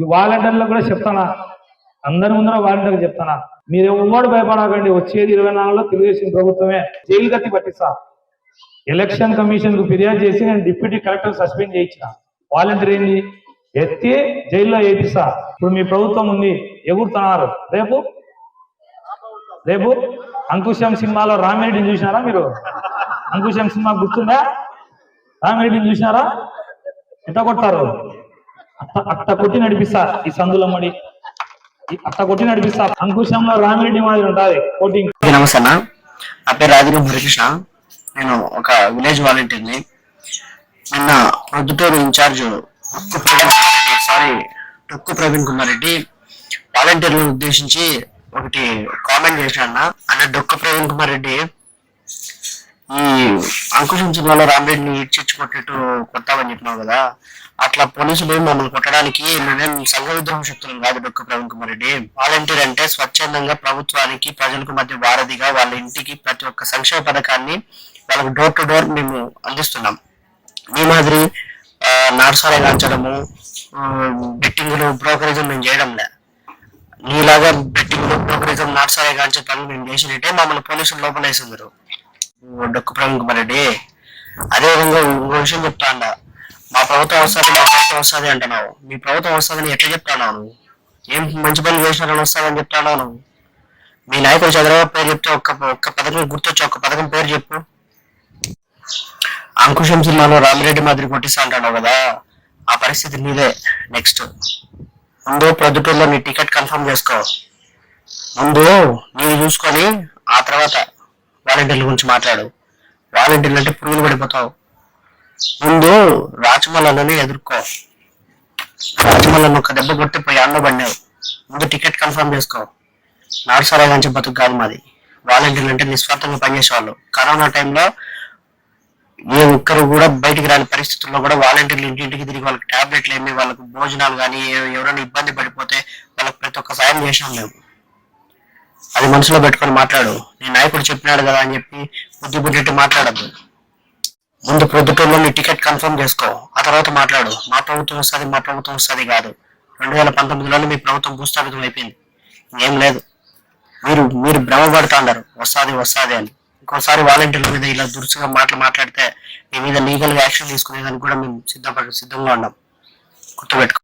ఈ వాలంటీర్లకు కూడా చెప్తానా? అందరి ముందర వాలంటీర్ చెప్తానా? మీరు ఎవ్వడు భయపడకండి వచ్చేది ఇరవై నాలుగులో తెలుగుదేశం ప్రభుత్వమే. జైలు గతి పట్టిస్తా. ఎలక్షన్ కమిషన్కు ఫిర్యాదు చేసి నేను డిప్యూటీ కలెక్టర్ సస్పెండ్ చేయించిన. వాలంటీర్ ఏంది? ఎత్తి జైల్లో వేయిస్తా ఇప్పుడు మీ ప్రభుత్వం ఉంది ఎగురుతున్నారు. రేపు? రేపు? అంకుశం సినిమాలో రామిరెడ్డిని చూసినారా మీరు? అంకుశం సినిమా గుర్తుందా? రామిరెడ్డిని చూసినారా? ఎంత కొట్టారు అత్త అత్త కొట్టి నడిపిస్తా ఈ సందులమ్మడి అత్త అట్ట కొట్టి నడిపిస్తా. అంకుశంలో రామిరెడ్డి మాదిరి ఉంటుంది. కోటింగ్ అందరికీ నమస్తే అన్న. నా పేరు రాజగిరి హరికృష్ణ నేను ఒక విలేజ్ వాలంటీర్ని. నిన్న ప్రొద్దుటూరు ఇన్ఛార్జ్ టొక్కు ప్రవీణ్ కుమార్ రెడ్డి సారీ టొక్కు ప్రవీణ్ కుమార్ రెడ్డి వాలంటీర్లను ఉద్దేశించి ఒకటి కామెంట్ చేశాడు అన్న. అన్న డొక్కు ప్రవీణ్ కుమార్ రెడ్డి ఈ అంకుశం సినిమాలో రామరెడ్డిని ఇడ్చిచ్చి కొట్టినట్టు కొట్టామని చెప్పినావు కదా అట్లా పోలీసులు మమ్మల్ని కొట్టడానికి నేనేం సంఘ విద్రోహ శక్తులు కాదు డొక్క ప్రవీణ్ కుమార్ రెడ్డి. వాలంటీర్ అంటే స్వచ్ఛందంగా ప్రభుత్వానికి ప్రజలకు మధ్య వారధిగా వాళ్ళ ఇంటికి ప్రతి ఒక్క సంక్షేమ పథకాన్ని వాళ్ళకు డోర్ టు డోర్ మేము అందిస్తున్నాం. మీ మాదిరి నార్సాలే కాల్చడము బెట్టింగ్లు బ్రోకరేజం మేము చేయడం లే నీలాగా బెట్టింగ్లు బ్రోకరేజం నార్సాలే కాల్చే పనులు మేము చేసినట్టే మమ్మల్ని పోలీసులు లోపలేసిందరు. డొక్కు ప్రముఖ కుమార్ రెడ్డి అదే విధంగా ఇంకో విషయం చెప్తా అండ మా ప్రభుత్వం వస్తుంది మా ప్రభుత్వం వస్తుంది అంటున్నావు. మీ ప్రభుత్వం వస్తుందని ఎట్లా చెప్తాను నువ్వు? ఏం మంచి పనులు చేసినారని వస్తుందని చెప్తాన్నావు నువ్వు? మీ నాయకుడు చంద్రబాబు పేరు చెప్తే ఒక్క ఒక్క పథకం గుర్తొచ్చి ఒక్క పథకం పేరు చెప్పు. అంకుశం సినిమాలో రామిరెడ్డి మాదిరి కొట్టిస్తా అంటున్నావు కదా. ఆ పరిస్థితి నీదే. నెక్స్ట్ ముందు ప్రొద్దుటూరులో నీ టికెట్ కన్ఫర్మ్ చేసుకో. ముందు నీవు చూసుకొని ఆ తర్వాత వాలంటీర్ల గురించి మాట్లాడు. వాలంటీర్లు అంటే పురుగులు పడిపోతావు. ముందు రాజమల్లనే ఎదుర్కో. రాజమల్లను ఒక దెబ్బ కొట్టి పోయి అన్న పడినావు. ముందు టికెట్ కన్ఫర్మ్ చేసుకో. నాడుసారా సరే కానీ బతుకు కాదు మాది. వాలంటీర్లు అంటే నిస్వార్థంగా పనిచేసేవాళ్ళు. కరోనా టైంలో ఏ ఒక్కరు కూడా బయటికి రాని పరిస్థితుల్లో కూడా వాలంటీర్లు ఇంటింటికి తిరిగి వాళ్ళకి టాబ్లెట్లు ఏమి వాళ్ళకి భోజనాలు కానీ ఎవరైనా ఇబ్బంది పడిపోతే వాళ్ళకి ప్రతి ఒక్క సాయం చేసాం మేము అది మనసులో పెట్టుకొని మాట్లాడు. నీ నాయకుడు చెప్పినాడు కదా అని చెప్పి బుద్ధి బుద్ధిట్టు మాట్లాడద్దు. ముందు ప్రొద్దుటూరులో నీ టికెట్ కన్ఫర్మ్ చేసుకో. ఆ తర్వాత మాట్లాడు. మా ప్రభుత్వం వస్తుంది మా ప్రభుత్వం వస్తుంది కాదు. రెండు వేల పంతొమ్మిదిలోనే మీ ప్రభుత్వం భూస్థాపితం అయిపోయింది. ఏం లేదు. మీరు మీరు భ్రమపడుతున్నారు వస్తాది వస్తాది అని. ఇంకోసారి వాలంటీర్ల మీద ఇలా దురుసుగా మాటలు మాట్లాడితే మీ మీద లీగల్ యాక్షన్ తీసుకునేదానికి కూడా మేము సిద్ధపడ సిద్ధంగా ఉన్నాం. గుర్తుపెట్టుకో.